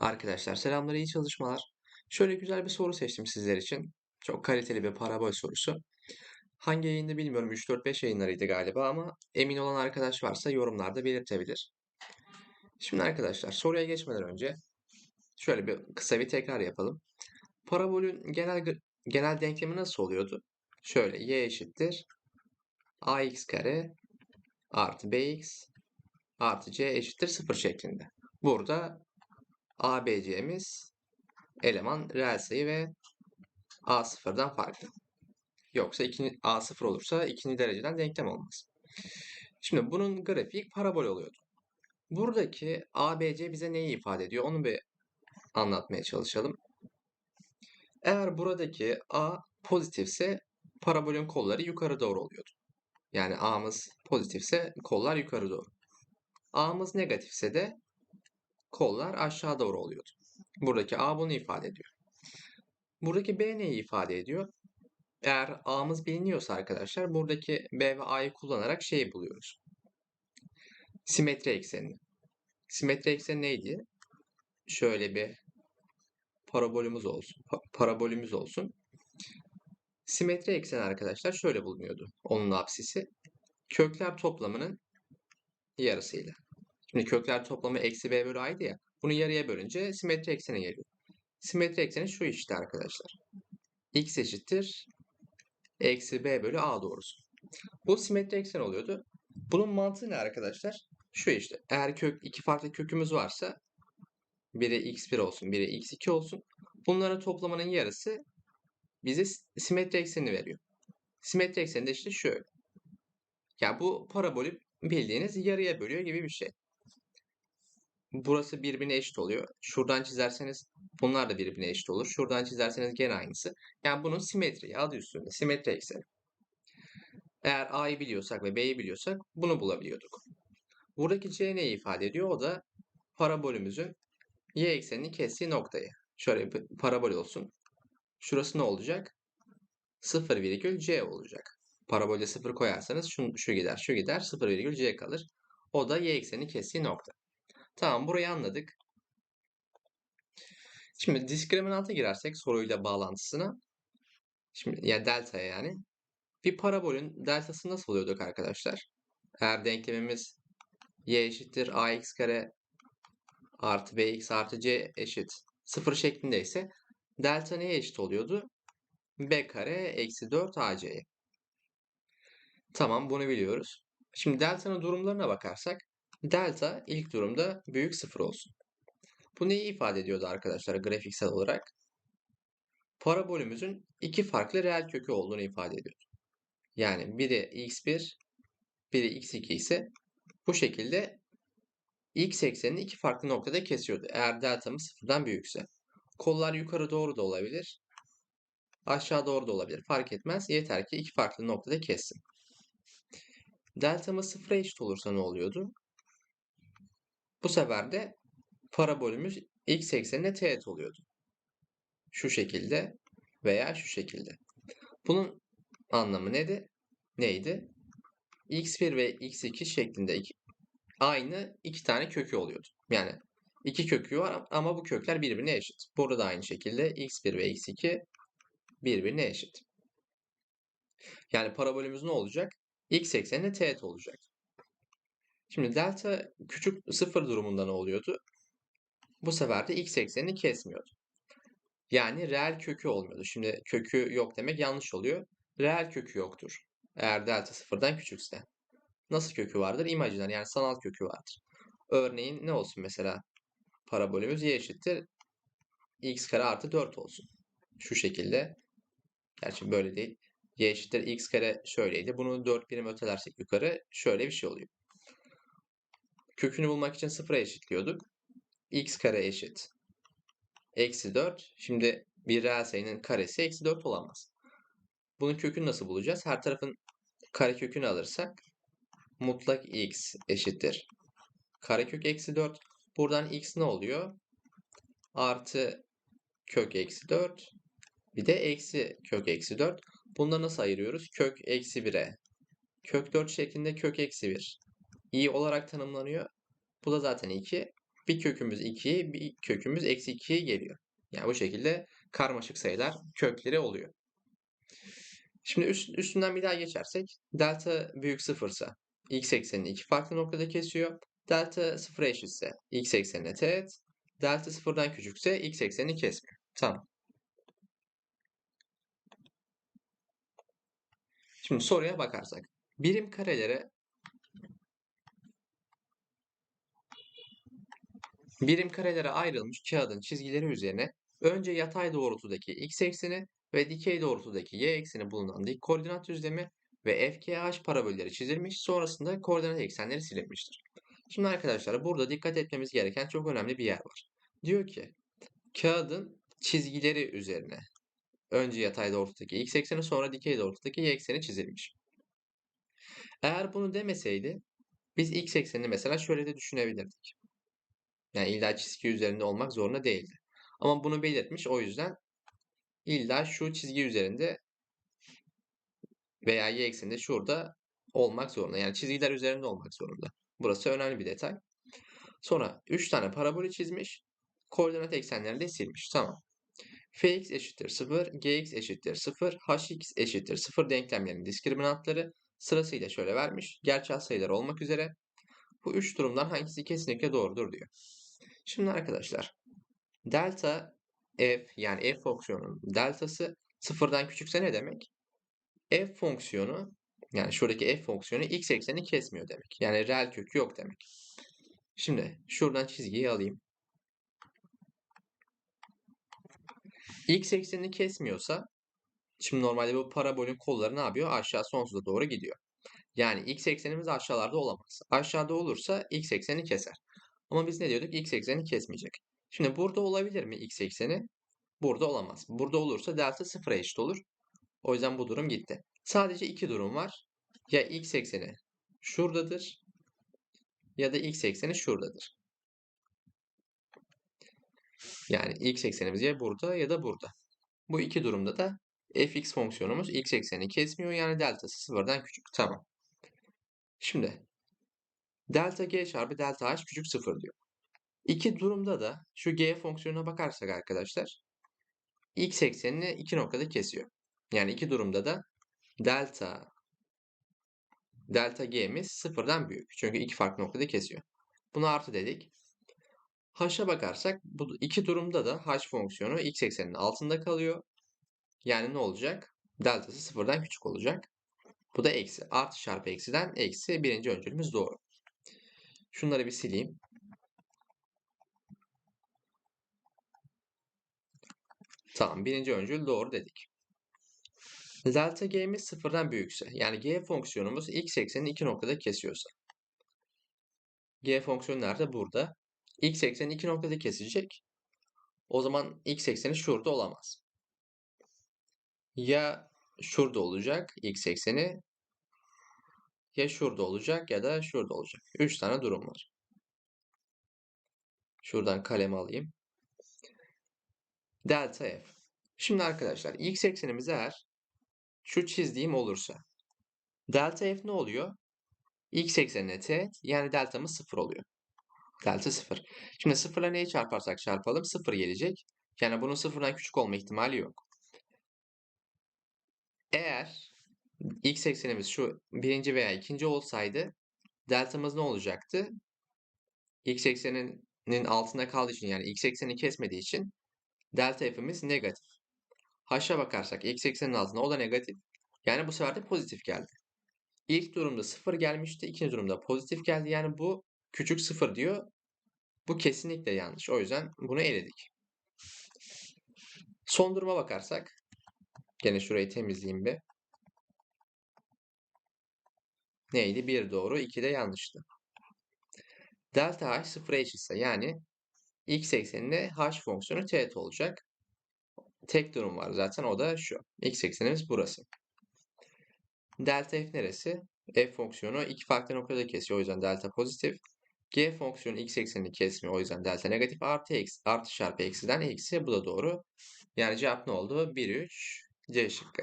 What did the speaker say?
Arkadaşlar selamlar, iyi çalışmalar. Şöyle güzel bir soru seçtim sizler için. Çok kaliteli bir parabol sorusu. Hangi yayında bilmiyorum 3-4-5 yayınlarıydı galiba ama emin olan arkadaş varsa yorumlarda belirtebilir. Şimdi arkadaşlar soruya geçmeden önce şöyle bir kısa bir tekrar yapalım. Parabolün genel genel denklemi nasıl oluyordu? Şöyle y eşittir ax kare artı bx artı c eşittir 0 şeklinde. Burada ABC'miz eleman reel sayı ve A sıfırdan farklı. Yoksa ikinci, A sıfır olursa ikinci dereceden denklem olmaz. Şimdi bunun grafik parabol oluyordu. Buradaki ABC bize neyi ifade ediyor? Onu bir anlatmaya çalışalım. Eğer buradaki A pozitifse parabolün kolları yukarı doğru oluyordu. Yani A'mız pozitifse kollar yukarı doğru. A'mız negatifse de kollar aşağı doğru oluyordu. Buradaki A bunu ifade ediyor. Buradaki B neyi ifade ediyor? Eğer A'mız biliniyorsa arkadaşlar buradaki B ve A'yı kullanarak şeyi buluyoruz. Simetri eksenini. Simetri ekseni neydi? Şöyle bir parabolümüz olsun. Pa- parabolümüz olsun. Simetri ekseni arkadaşlar şöyle bulunuyordu. Onun apsisi. Kökler toplamının yarısıyla. Şimdi kökler toplamı eksi B bölü A'ydı ya. Bunu yarıya bölünce simetri ekseni geliyor. Simetri ekseni şu işte arkadaşlar. X eşittir eksi B bölü A doğrusu. Bu simetri eksen oluyordu. Bunun mantığı ne arkadaşlar? Şu işte. Eğer kök iki farklı kökümüz varsa biri x1 olsun, biri x2 olsun. Bunların toplamanın yarısı bize simetri eksenini veriyor. Simetri ekseni de işte şöyle. Ya bu parabolü bildiğiniz yarıya bölüyor gibi bir şey. Burası birbirine eşit oluyor. Şuradan çizerseniz bunlar da birbirine eşit olur. Şuradan çizerseniz gene aynısı. Yani bunun simetri adı üstünde. Simetri ekseni. Eğer A'yı biliyorsak ve B'yi biliyorsak bunu bulabiliyorduk. Buradaki C neyi ifade ediyor? O da parabolümüzün y eksenini kestiği noktayı. Şöyle bir parabol olsun. Şurası ne olacak? 0 virgül C olacak. Parabolde 0 koyarsanız şu, şu gider, şu gider, 0 virgül C kalır. O da y eksenini kestiği nokta. Tamam burayı anladık. Şimdi diskriminanta girersek soruyla bağlantısına. Şimdi yani delta'ya yani. Bir parabolün deltası nasıl oluyorduk arkadaşlar? Eğer denklemimiz y eşittir ax kare artı bx artı c eşit 0 şeklindeyse delta neye eşit oluyordu? b kare eksi 4 ac'ye. Tamam bunu biliyoruz. Şimdi delta'nın durumlarına bakarsak delta ilk durumda büyük 0 olsun. Bu neyi ifade ediyordu arkadaşlar grafiksel olarak? Parabolümüzün iki farklı reel kökü olduğunu ifade ediyordu. Yani biri x1, biri x2 ise bu şekilde x eksenini iki farklı noktada kesiyordu. Eğer deltamız sıfırdan büyükse. Kollar yukarı doğru da olabilir. Aşağı doğru da olabilir. Fark etmez. Yeter ki iki farklı noktada kessin. Deltamız sıfıra eşit olursa ne oluyordu? Bu sefer de parabolümüz x eksenine teğet oluyordu. Şu şekilde veya şu şekilde. Bunun anlamı neydi? Neydi? x1 ve x2 şeklinde iki, aynı iki tane kökü oluyordu. Yani iki kökü var ama bu kökler birbirine eşit. Burada da aynı şekilde x1 ve x2 birbirine eşit. Yani parabolümüz ne olacak? x eksenine teğet olacak. Şimdi delta küçük sıfır durumunda ne oluyordu? Bu sefer de x eksenini kesmiyordu. Yani reel kökü olmuyordu. Şimdi kökü yok demek yanlış oluyor. Reel kökü yoktur. Eğer delta sıfırdan küçükse. Nasıl kökü vardır? İmajiner yani sanal kökü vardır. Örneğin ne olsun mesela? Parabolümüz y eşittir x kare artı 4 olsun. Şu şekilde. Gerçi böyle değil. y eşittir x kare şöyleydi. Bunu 4 birim ötelersek yukarı şöyle bir şey oluyor. Kökünü bulmak için sıfıra eşitliyorduk. x kare eşit. Eksi 4. Şimdi bir reel sayının karesi eksi 4 olamaz. Bunun kökünü nasıl bulacağız? Her tarafın karekökünü alırsak mutlak x eşittir. Karekök eksi 4. Buradan x ne oluyor? Artı kök eksi 4. Bir de eksi kök eksi 4. Bunları nasıl ayırıyoruz? Kök eksi 1'e. Kök 4 şeklinde kök eksi 1. i olarak tanımlanıyor. Bu da zaten 2. Bir kökümüz 2, bir kökümüz eksi 2'ye geliyor. Yani bu şekilde karmaşık sayılar kökleri oluyor. Şimdi üst, üstünden bir daha geçersek delta büyük sıfırsa x eksenini iki farklı noktada kesiyor. Delta sıfıra eşitse x eksenine teğet. Delta sıfırdan küçükse x eksenini kesmiyor. Tamam. Şimdi soruya bakarsak. Birim karelere birim karelere ayrılmış kağıdın çizgileri üzerine önce yatay doğrultudaki x ekseni ve dikey doğrultudaki y ekseni bulunan dik koordinat düzlemi ve FKH parabolleri çizilmiş. Sonrasında koordinat eksenleri silinmiştir. Şimdi arkadaşlar burada dikkat etmemiz gereken çok önemli bir yer var. Diyor ki kağıdın çizgileri üzerine önce yatay doğrultudaki x ekseni sonra dikey doğrultudaki y ekseni çizilmiş. Eğer bunu demeseydi biz x eksenini mesela şöyle de düşünebilirdik. Yani illa çizgi üzerinde olmak zorunda değildi. Ama bunu belirtmiş o yüzden illa şu çizgi üzerinde veya y ekseninde şurada olmak zorunda. Yani çizgiler üzerinde olmak zorunda. Burası önemli bir detay. Sonra 3 tane parabolü çizmiş. Koordinat eksenlerini de silmiş. Tamam. fx eşittir 0, gx eşittir 0, hx eşittir 0 denklemlerinin diskriminantları sırasıyla şöyle vermiş. Gerçel sayılar olmak üzere. Bu üç durumdan hangisi kesinlikle doğrudur diyor. Şimdi arkadaşlar delta f yani f fonksiyonunun deltası sıfırdan küçükse ne demek? f fonksiyonu yani şuradaki f fonksiyonu x ekseni kesmiyor demek. Yani reel kökü yok demek. Şimdi şuradan çizgiyi alayım. x eksenini kesmiyorsa şimdi normalde bu parabolün kolları ne yapıyor? Aşağı sonsuza doğru gidiyor. Yani x eksenimiz aşağılarda olamaz. Aşağıda olursa x ekseni keser. Ama biz ne diyorduk? x ekseni kesmeyecek. Şimdi burada olabilir mi x ekseni? Burada olamaz. Burada olursa delta sıfıra eşit olur. O yüzden bu durum gitti. Sadece iki durum var. Ya x ekseni şuradadır ya da x ekseni şuradadır. Yani x eksenimiz ya burada ya da burada. Bu iki durumda da fx fonksiyonumuz x ekseni kesmiyor. Yani deltası sıfırdan küçük. Tamam. Şimdi delta g çarpı delta h küçük sıfır diyor. İki durumda da şu g fonksiyonuna bakarsak arkadaşlar x eksenini iki noktada kesiyor. Yani iki durumda da delta delta g'miz sıfırdan büyük. Çünkü iki farklı noktada kesiyor. Bunu artı dedik. H'a bakarsak bu iki durumda da h fonksiyonu x ekseninin altında kalıyor. Yani ne olacak? Deltası sıfırdan küçük olacak. Bu da eksi. Artı çarpı eksiden eksi. Birinci öncülümüz doğru. Şunları bir sileyim. Tamam. Birinci öncül doğru dedik. Delta g'miz sıfırdan büyükse yani g fonksiyonumuz x eksenini iki noktada kesiyorsa. G fonksiyonu nerede? Burada. X ekseni iki noktada kesecek. O zaman x ekseni şurada olamaz. Ya şurada olacak x ekseni ya şurada olacak ya da şurada olacak. Üç tane durum var. Şuradan kalem alayım. Delta f. Şimdi arkadaşlar x eksenimiz eğer şu çizdiğim olursa delta f ne oluyor? x eksenine teğet yani deltamız 0 oluyor. Delta 0. Şimdi 0 ile neyi çarparsak çarpalım 0 gelecek. Yani bunun 0'dan küçük olma ihtimali yok. Eğer x eksenimiz şu birinci veya ikinci olsaydı deltamız ne olacaktı? x ekseninin altında kaldığı için yani x ekseni kesmediği için delta f'imiz negatif. H'a bakarsak x eksenin altında o da negatif. Yani bu sefer de pozitif geldi. İlk durumda 0 gelmişti. ikinci durumda pozitif geldi. Yani bu küçük 0 diyor. Bu kesinlikle yanlış. O yüzden bunu eledik. Son duruma bakarsak. Gene şurayı temizleyeyim bir. Neydi? 1 doğru, 2 de yanlıştı. Delta h 0'a eşitse yani x ekseninde h fonksiyonu teğet olacak. Tek durum var zaten o da şu. X eksenimiz burası. Delta f neresi? F fonksiyonu iki farklı noktada kesiyor. O yüzden delta pozitif. G fonksiyonu x eksenini kesmiyor. O yüzden delta negatif. Artı, eksi, artı çarpı eksiden eksi. Bu da doğru. Yani cevap ne oldu? 1, 3, C şıkkı.